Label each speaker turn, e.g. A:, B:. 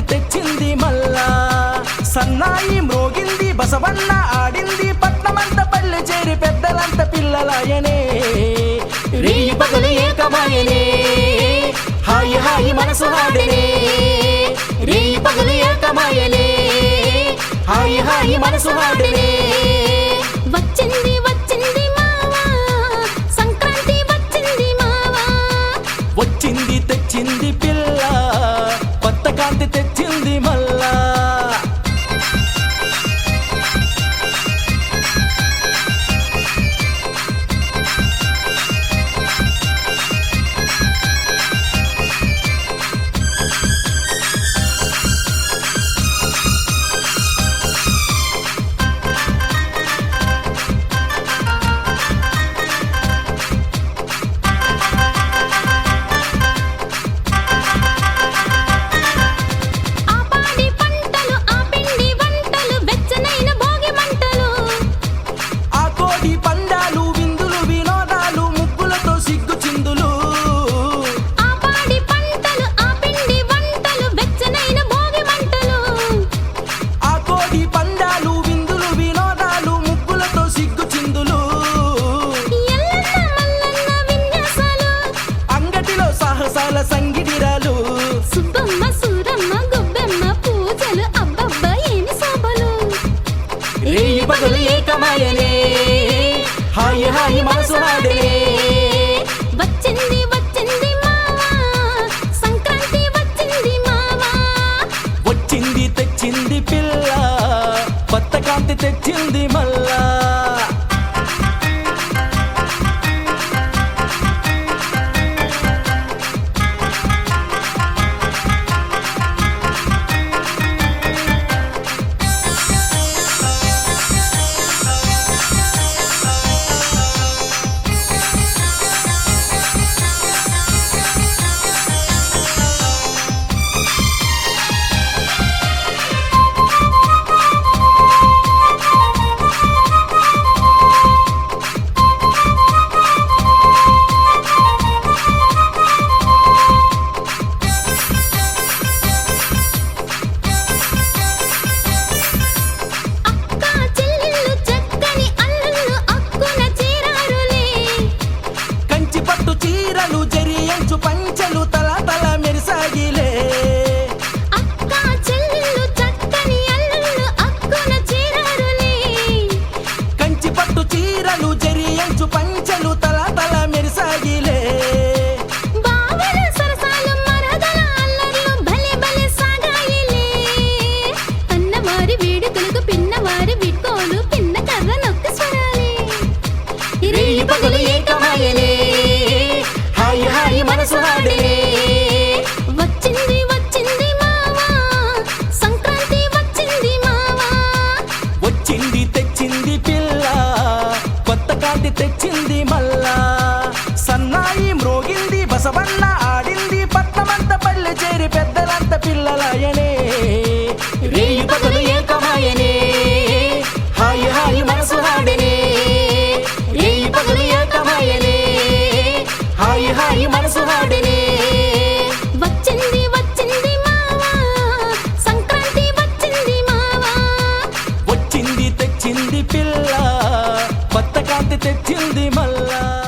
A: తెచ్చింది మల్లా సన్నాయి మ్రోగింది బసవన్న ఆడింది పట్నమంత పల్లె చేరి పెద్దలంత పిల్లలాయనే. రేయి పగలు ఏకమాయనే. హాయి హాయి మనసు హాడనే రేయి పగలు ఏకమాయనే. హాయి హాయి మనసు హాడనే
B: వచ్చింది వచ్చింది మావా. సంక్రాంతి వచ్చింది మావా.
A: వచ్చింది తెచ్చింది సాహసాల సంగిడిరాలు
B: సుబ్బమ్మ సూరమ్మ గొబ్బెమ్మ పూజలు అబ్బబ్బ ఏమి శోభలు
A: రేయి పగలు ఏకమాయనే. హాయి హాయి మనసు హాడనే
B: వచ్చింది వచ్చింది మావా సంక్రాంతి వచ్చింది మావా
A: వచ్చింది తెచ్చింది పిల్ల. కొత్త కాంతి తెచ్చింది మల్లా
B: వేడుకలకు పిన్నవారి విడ్కోలు పిన్న కర్ర నొక్కి స్వరాలే
A: రేయి పగలు ఏకమాయనే హాయి హాయి మనసు హాడనే
B: వచ్చింది వచ్చింది మావా సంక్రాంతి వచ్చింది మావా
A: వచ్చింది తెచ్చింది పిల్ల కొత్త కాంతి తెచ్చింది మల్లా తెచ్చింది మళ్ళా.